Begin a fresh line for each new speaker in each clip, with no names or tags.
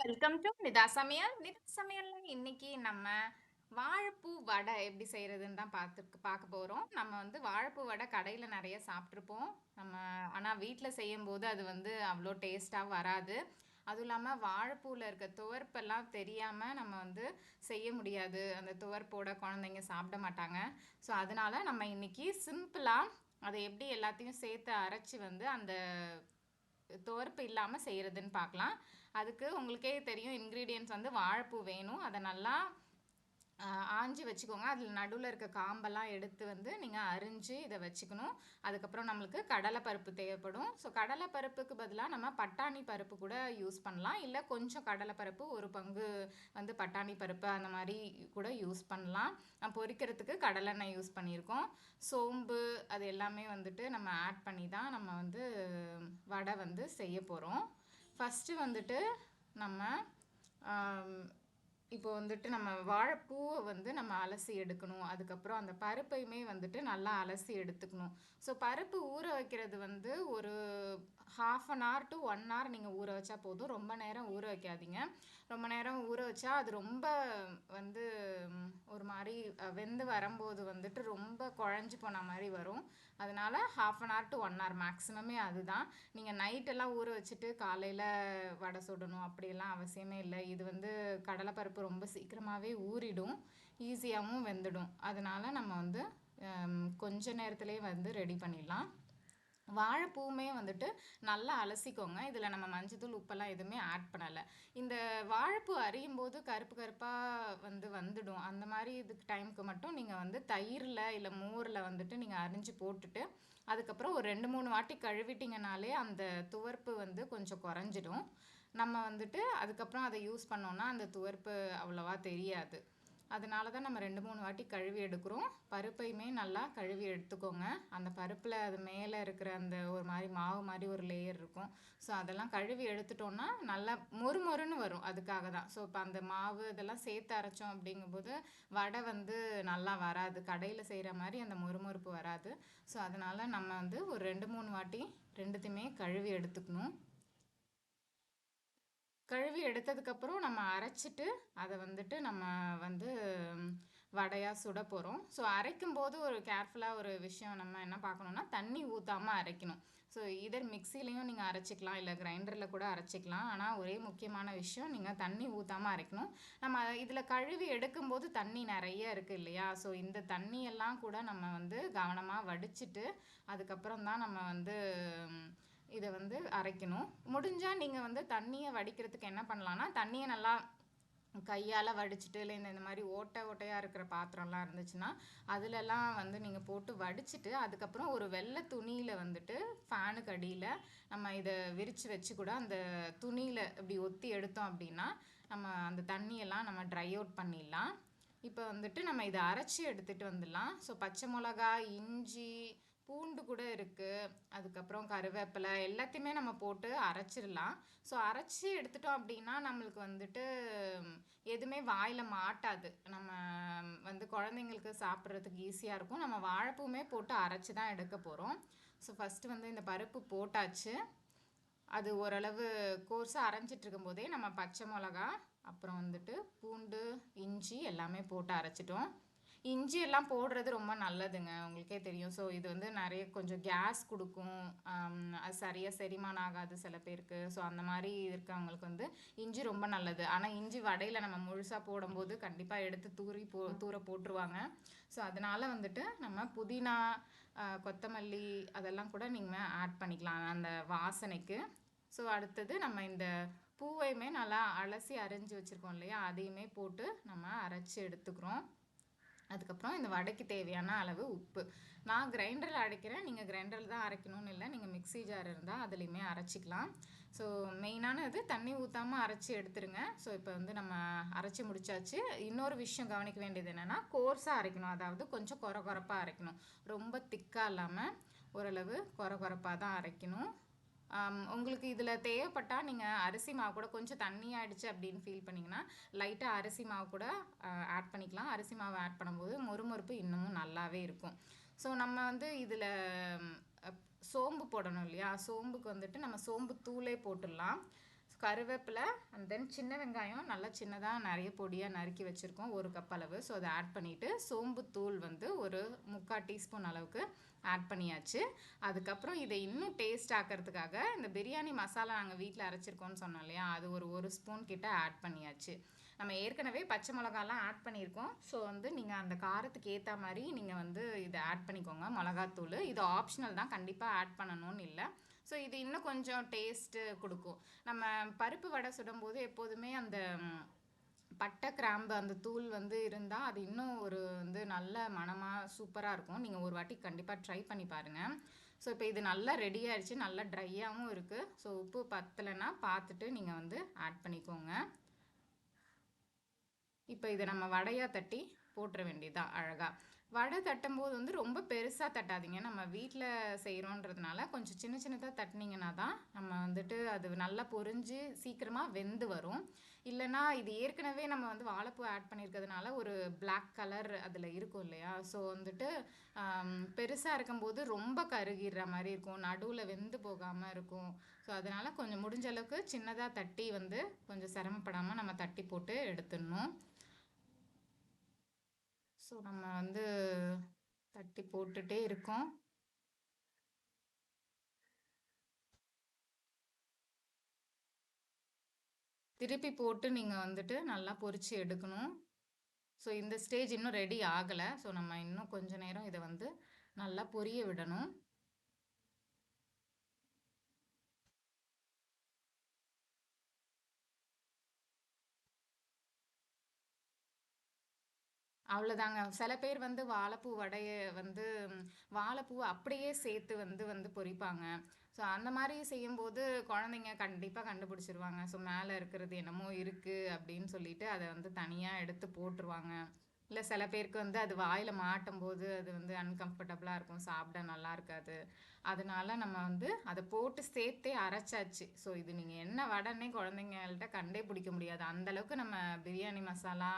Welcome to Nita சமையல் நிதா சமையல்ல இன்னைக்கு நம்ம வாழைப்பூ வடை எப்படி செய்யறதுன்னு தான் பார்த்து பார்க்க போறோம். நம்ம வந்து வாழைப்பூ வடை கடையில நிறைய சாப்பிட்ருப்போம் நம்ம ஆனா வீட்டில் செய்யும்போது அது வந்து அவ்வளோ டேஸ்டா வராது. அதுவும் இல்லாமல் வாழைப்பூவில் இருக்க துவர்ப்பெல்லாம் தெரியாமல் நம்ம வந்து செய்ய முடியாது. அந்த துவர்ப்போட குழந்தைங்க சாப்பிட மாட்டாங்க. ஸோ அதனால நம்ம இன்னைக்கு சிம்பிளாக அதை எப்படி எல்லாத்தையும் சேர்த்து அரைச்சி வந்து அந்த துவர்ப்பு இல்லாமல் செய்கிறதுன்னு பார்க்கலாம். அதுக்கு உங்களுக்கே தெரியும் இன்க்ரீடியன்ட்ஸ் வந்து வாழைப்பூ வேணும். அதை நல்லா ஆஞ்சி வச்சுக்கோங்க. அதில் நடுவில் இருக்க காம்பெல்லாம் எடுத்து வந்து நீங்கள் அரிஞ்சு இதை வச்சுக்கணும். அதுக்கப்புறம் நம்மளுக்கு கடலைப்பருப்பு தேவைப்படும். ஸோ கடலைப்பருப்புக்கு பதிலாக நம்ம பட்டாணி பருப்பு கூட யூஸ் பண்ணலாம். இல்லை கொஞ்சம் கடலைப்பருப்பு ஒரு பங்கு வந்து பட்டாணி பருப்பு அந்த மாதிரி கூட யூஸ் பண்ணலாம். பொரிக்கிறதுக்கு கடலெண்ணெய் யூஸ் பண்ணியிருக்கோம். சோம்பு அது எல்லாமே வந்துட்டு நம்ம ஆட் பண்ணி தான் நம்ம வந்து வடை வந்து செய்ய போகிறோம் ஃபஸ்ட்டு வந்துட்டு நம்ம இப்போ வந்துட்டு நம்ம வாழைப்பூவை வந்து நம்ம அலசி எடுக்கணும். அதுக்கப்புறம் அந்த பருப்பையுமே வந்துட்டு நல்லா அலசி எடுத்துக்கணும். ஸோ பருப்பு ஊற வைக்கிறது வந்து ஒரு half an hour to one hour நீங்கள் ஊற வச்சா போதும். ரொம்ப நேரம் ஊற வைக்காதீங்க. ரொம்ப நேரம் ஊற வச்சா அது ரொம்ப வந்து ஒரு மாதிரி வெந்து வரும்போது வந்துட்டு ரொம்ப குழஞ்சி போன மாதிரி வரும். அதனால் half an hour to one hour மேக்ஸிமமே அதுதான். நீங்கள் நைட்டெல்லாம் ஊற வச்சுட்டு காலையில் வடை சுடணும் அப்படியெல்லாம் அவசியமே இல்லை. இது வந்து கடலைப்பருப்பு ரொம்ப சீக்கிரமாகவே ஊறிடும். ஈஸியாகவும் வெந்துடும். அதனால நம்ம வந்து கொஞ்ச நேரத்துலேயே வந்து ரெடி பண்ணிடலாம். வாழைப்பூவுமே வந்துட்டு நல்லா அலசிக்கோங்க. இதில் நம்ம மஞ்சத்தூள் உப்பெல்லாம் எதுவுமே ஆட் பண்ணலை. இந்த வாழைப்பூ அரியும் போது கருப்பு கருப்பாக வந்து வந்துடும். அந்த மாதிரி இதுக்கு டைமுக்கு மட்டும் நீங்கள் வந்து தயிரில் இல்லை மோரில் வந்துட்டு நீங்கள் அரிஞ்சு போட்டுட்டு அதுக்கப்புறம் ஒரு ரெண்டு மூணு வாட்டி கழுவிட்டிங்கனாலே அந்த துவர்ப்பு வந்து கொஞ்சம் குறைஞ்சிடும். நம்ம வந்துட்டு அதுக்கப்புறம் அதை யூஸ் பண்ணோன்னா அந்த துவர்ப்பு அவ்வளோவா தெரியாது. அதனால தான் நம்ம ரெண்டு மூணு வாட்டி கழுவி எடுக்கிறோம். பருப்பையுமே நல்லா கழுவி எடுத்துக்கோங்க. அந்த பருப்பில் அது மேலே இருக்கிற அந்த ஒரு மாதிரி மாவு மாதிரி ஒரு லேயர் இருக்கும். ஸோ அதெல்லாம் கழுவி எடுத்துட்டோம்னா நல்லா மொறு மொறுன்னு வரும். அதுக்காக தான் ஸோ இப்போ அந்த மாவு இதெல்லாம் சேர்த்து அரைச்சோம் அப்படிங்கும்போது வடை வந்து நல்லா வராது. கடையில் செய்கிற மாதிரி அந்த மொறுமொறுப்பு வராது. ஸோ அதனால் நம்ம வந்து ஒரு ரெண்டு மூணு வாட்டி ரெண்டுத்தையுமே கழுவி எடுத்துக்கணும். கழுவி எடுத்ததுக்கப்புறம் நம்ம அரைச்சிட்டு அதை வந்துட்டு நம்ம வந்து வடையாக சுட போகிறோம் ஸோ அரைக்கும் போது ஒரு கேர்ஃபுல்லாக ஒரு விஷயம் நம்ம என்ன பார்க்கணுன்னா தண்ணி ஊற்றாமல் அரைக்கணும். ஸோ இதர் மிக்சிலையும் நீங்கள் அரைச்சிக்கலாம் இல்லை கிரைண்டரில் கூட அரைச்சிக்கலாம். ஆனால் ஒரே முக்கியமான விஷயம் நீங்கள் தண்ணி ஊற்றாமல் அரைக்கணும். நம்ம இதில் கழுவி எடுக்கும்போது தண்ணி நிறைய இருக்குது இல்லையா? ஸோ இந்த தண்ணியெல்லாம் கூட நம்ம வந்து கவனமாக வடிச்சிட்டு அதுக்கப்புறம் தான் நம்ம வந்து இதை வந்து அரைக்கணும். முடிஞ்சால் நீங்கள் வந்து தண்ணியை வடிக்கிறதுக்கு என்ன பண்ணலான்னா தண்ணியை நல்லா கையால் வடிச்சிட்டு இல்லை இந்த இந்த மாதிரி ஓட்டை ஓட்டையாக இருக்கிற பாத்திரம்லாம் இருந்துச்சுன்னா அதிலெல்லாம் வந்து நீங்கள் போட்டு வடிச்சிட்டு அதுக்கப்புறம் ஒரு வெள்ளை துணியில் வந்துட்டு ஃபேனுக்கு அடியில் நம்ம இதை விரித்து வச்சு கூட அந்த துணியில் இப்படி ஒத்தி எடுத்தோம் அப்படின்னா நம்ம அந்த தண்ணியெல்லாம் நம்ம ட்ரை அவுட் பண்ணிடலாம். இப்போ வந்துட்டு நம்ம இதை அரைச்சி எடுத்துகிட்டு வந்துடலாம். ஸோ பச்சை மிளகா இஞ்சி பூண்டு கூட இருக்குது அதுக்கப்புறம் கருவேப்பிலை எல்லாத்தையுமே நம்ம போட்டு அரைச்சிடலாம். ஸோ அரைச்சி எடுத்துட்டோம் அப்படின்னா நம்மளுக்கு வந்துட்டு எதுவுமே வாயில் மாட்டாது. நம்ம வந்து குழந்தைங்களுக்கு சாப்பிட்றதுக்கு ஈஸியாக இருக்கும். நம்ம வாழைப்பூவுமே போட்டு அரைச்சி தான் எடுக்க போகிறோம் ஸோ ஃபஸ்ட்டு வந்து இந்த பருப்பு போட்டாச்சு. அது ஓரளவு கோர்ஸாக அரைஞ்சிட்டு இருக்கும்போதே நம்ம பச்சை மிளகா அப்புறம் வந்துட்டு பூண்டு இஞ்சி எல்லாமே போட்டு அரைச்சிட்டோம். இஞ்சி எல்லாம் போடுறது ரொம்ப நல்லதுங்க உங்களுக்கே தெரியும். ஸோ இது வந்து நிறைய கொஞ்சம் கேஸ் கொடுக்கும். அது சரியாக செரிமானம் ஆகாது சில பேருக்கு. ஸோ அந்த மாதிரி இருக்கவங்களுக்கு வந்து இஞ்சி ரொம்ப நல்லது. ஆனால் இஞ்சி வடையில் நம்ம முழுசாக போடும்போது கண்டிப்பாக எடுத்து தூரி போ தூர போட்டுருவாங்க. ஸோ அதனால வந்துட்டு நம்ம புதினா கொத்தமல்லி அதெல்லாம் கூட நீங்கள் ஆட் பண்ணிக்கலாம் அந்த வாசனைக்கு. ஸோ அடுத்தது நம்ம இந்த பூவையுமே நல்லா அலசி அரைஞ்சி வச்சுருக்கோம் இல்லையா? அதையுமே போட்டு நம்ம அரைச்சி எடுத்துக்கிறோம். அதுக்கப்புறம் இந்த வடைக்கு தேவையான அளவு உப்பு. நான் கிரைண்டரில் அரைக்கிறேன். நீங்கள் கிரைண்டரில் தான் அரைக்கணும்னு இல்லை. நீங்கள் மிக்ஸி ஜார் இருந்தால் அதுலேயுமே அரைச்சிக்கலாம். ஸோ மெயினான இது தண்ணி ஊற்றாமல் அரைச்சி எடுத்துருங்க. ஸோ இப்போ வந்து நம்ம அரைச்சி முடிச்சாச்சு. இன்னொரு விஷயம் கவனிக்க வேண்டியது என்னென்னா கோர்ஸாக அரைக்கணும். அதாவது கொஞ்சம் கொர கொரப்பாக அரைக்கணும். ரொம்ப திக்காக இல்லாமல் ஓரளவு கொர கொரப்பாக தான் அரைக்கணும். உங்களுக்கு இதில் தேவைப்பட்டால் நீங்கள் அரிசி மாவு கூட கொஞ்சம் தண்ணி ஆகிடுச்சு அப்படின்னு ஃபீல் பண்ணிங்கன்னா லைட்டாக அரிசி மாவு கூட ஆட் பண்ணிக்கலாம். அரிசி மாவு ஆட் பண்ணும்போது மொறுமொறுப்பு இன்னமும் நல்லாவே இருக்கும். ஸோ நம்ம வந்து இதில் சோம்பு போடணும் இல்லையா? சோம்புக்கு வந்துட்டு நம்ம சோம்பு தூளே போட்டுடலாம். கருவேப்பிலை அண்ட் தென் சின்ன வெங்காயம் நல்லா சின்னதாக நிறைய பொடியாக நறுக்கி வச்சுருக்கோம் ஒரு கப் அளவு. ஸோ அதை ஆட் பண்ணிவிட்டு சோம்பு தூள் வந்து ஒரு முக்கால் டீஸ்பூன் அளவுக்கு ஆட் பண்ணியாச்சு. அதுக்கப்புறம் இதை இன்னும் டேஸ்ட் ஆக்கிறதுக்காக இந்த பிரியாணி மசாலா நாங்கள் வீட்டில் அரைச்சிருக்கோம்னு சொன்னோம் இல்லையா அது ஒரு ஒரு ஸ்பூன் கிட்ட ஆட் பண்ணியாச்சு. நம்ம ஏற்கனவே பச்சை மிளகாலாம் ஆட் பண்ணியிருக்கோம். ஸோ வந்து நீங்கள் அந்த காரத்துக்கு ஏற்ற மாதிரி நீங்கள் வந்து இதை ஆட் பண்ணிக்கோங்க மிளகாத்தூள். இது ஆப்ஷனல் தான் கண்டிப்பாக ஆட் பண்ணணும்னு இல்லை. ஸோ இது இன்னும் கொஞ்சம் டேஸ்ட்டு கொடுக்கும். நம்ம பருப்பு வடை சுடும்போது எப்போதுமே அந்த பட்டை கிராம்பு அந்த தூள் வந்து இருந்தால் அது இன்னும் ஒரு வந்து நல்ல மனமாக சூப்பராக இருக்கும். நீங்கள் ஒரு வாட்டி கண்டிப்பாக ட்ரை பண்ணி பாருங்கள் ஸோ இப்போ இது நல்லா ரெடி ஆயிடுச்சு நல்லா ட்ரையாகவும் இருக்குது ஸோ உப்பு பத்தலைன்னா பார்த்துட்டு நீங்கள் வந்து ஆட் பண்ணிக்கோங்க. இப்போ இதை நம்ம வடையாக தட்டி போட்டுற வேண்டியதான் அழகாக வடை தட்டும்போது வந்து ரொம்ப பெருசாக தட்டாதீங்க. நம்ம வீட்டில் செய்கிறோன்றதுனால கொஞ்சம் சின்ன சின்னதாக தட்டினீங்கன்னா தான் நம்ம வந்துட்டு அது நல்லா பொறிஞ்சு சீக்கிரமாக வெந்து வரும். இல்லைனா இது ஏற்கனவே நம்ம வந்து வாழைப்பூ ஆட் பண்ணியிருக்கிறதுனால ஒரு பிளாக் கலர் அதில் இருக்கும் இல்லையா? ஸோ வந்துட்டு பெருசாக இருக்கும்போது ரொம்ப கருகிடுற மாதிரி இருக்கும். நடுவில் வெந்து போகாமல் இருக்கும். ஸோ அதனால் கொஞ்சம் முடிஞ்ச அளவுக்கு சின்னதாக தட்டி வந்து கொஞ்சம் சிரமப்படாமல் நம்ம தட்டி போட்டு எடுத்துடணும். ஸோ நம்ம வந்து தட்டி போட்டுட்டே இருக்கோம். திருப்பி போட்டு நீங்கள் வந்துட்டு நல்லா பொறிச்சு எடுக்கணும். ஸோ இந்த ஸ்டேஜ் இன்னும் ரெடி ஆகலை. ஸோ நம்ம இன்னும் கொஞ்ச நேரம் இதை வந்து நல்லா பொரிய விடணும். அவ்வளோதாங்க சில பேர் வந்து வாழைப்பூ வடையை வந்து வாழைப்பூவை அப்படியே சேர்த்து வந்து வந்து பொரிப்பாங்க. ஸோ அந்த மாதிரி செய்யும்போது குழந்தைங்க கண்டிப்பாக கண்டுபிடிச்சிருவாங்க. ஸோ மேலே இருக்கிறது என்னமோ இருக்குது அப்படின்னு சொல்லிட்டு அதை வந்து தனியாக எடுத்து போட்டுருவாங்க. இல்லை சில பேருக்கு வந்து அது வாயில் மாட்டும் போது அது வந்து அன்கம்ஃபர்டபுளாக இருக்கும். சாப்பிட நல்லா இருக்காது. அதனால நம்ம வந்து அதை போட்டு சேர்த்தே அரைச்சாச்சு. ஸோ இது நீங்கள் என்ன வடைன்னே குழந்தைங்கள்ட்ட கண்டே பிடிக்க முடியாது அந்தளவுக்கு நம்ம பிரியாணி மசாலா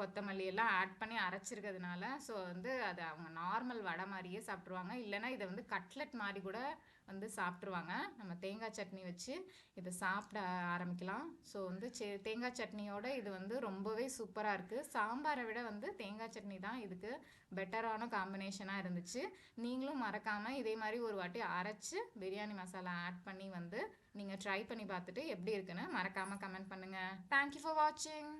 கொத்தமல்லி எல்லாம் ஆட் பண்ணி அரைச்சிருக்கிறதுனால ஸோ வந்து அதை அவங்க நார்மல் வடை மாதிரியே சாப்பிட்ருவாங்க இல்லைனா இதை வந்து கட்லெட் மாதிரி கூட வந்து சாப்பிட்ருவாங்க நம்ம தேங்காய் சட்னி வச்சு இதை சாப்பிட ஆரம்பிக்கலாம். ஸோ வந்து சே தேங்காய் சட்னியோட இது வந்து ரொம்பவே சூப்பராக இருக்குது சாம்பாரை விட வந்து தேங்காய் சட்னி தான் இதுக்கு பெட்டரான காம்பினேஷனாக இருந்துச்சு. நீங்களும் மறக்காமல் இதே மாதிரி ஒரு வாட்டி அரைச்சி பிரியாணி மசாலா ஆட் பண்ணி வந்து நீங்கள் ட்ரை பண்ணி பார்த்துட்டு எப்படி இருக்குன்னு மறக்காமல் கமெண்ட் பண்ணுங்கள் தேங்க்யூ ஃபார் வாட்சிங்